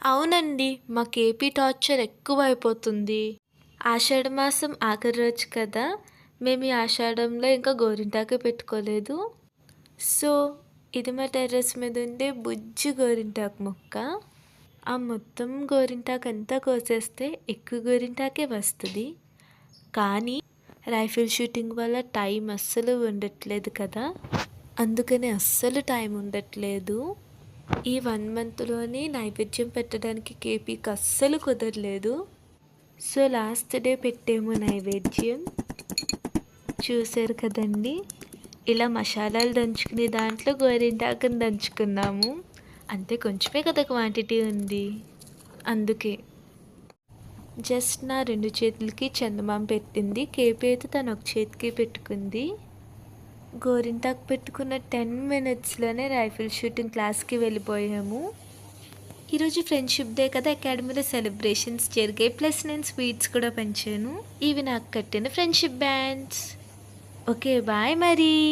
అవునండి మా KP torture ఎక్కువ అయిపోతుంది ఆషాఢ మాసం ఆఖరి రోజు కదా మేము ఈ ఆషాఢంలో ఇంకా గోరింటాకు పెట్టుకోలేదు. సో ఇది మా టెర్రస్ మీద ఉండే బుజ్జి గోరింటాకు మొక్క. ఆ మొత్తం గోరింటాకు అంతా కోసేస్తే ఎక్కువ గోరింటాకే వస్తుంది. కానీ రైఫిల్ షూటింగ్ వల్ల టైం అస్సలు ఉండట్లేదు కదా. అందుకనే అస్సలు టైం ఉండట్లేదు. ఈ వన్ మంత్లోనే నైవేద్యం పెట్టడానికి కేపీకి అస్సలు కుదరలేదు. సో లాస్ట్ డే పెట్టేమో నైవేద్యం. చూసారు కదండి? ఇలా మసాలాలు దంచుకునే దాంట్లో గోరింటాకుని దంచుకున్నాము. అంతే కొంచెమే కదా క్వాంటిటీ ఉంది. అందుకే. జస్ట్ నా రెండు చేతులకి చందమామ పెట్టింది. కేపీ అయితే తను ఒక చేతికి పెట్టుకుంది. గోరింటాకు పెట్టుకున్న టెన్ మినిట్స్లోనే రైఫిల్ షూటింగ్ క్లాస్కి వెళ్ళిపోయాము. ఈరోజు ఫ్రెండ్షిప్ డే కదా అకాడమీలో సెలబ్రేషన్స్ జరిగాయి. ప్లస్ నేను స్వీట్స్ కూడా పంచాను. ఇవి నాకు కట్టిన ఫ్రెండ్షిప్ బ్యాండ్స్. ఓకే బాయ్ మరి.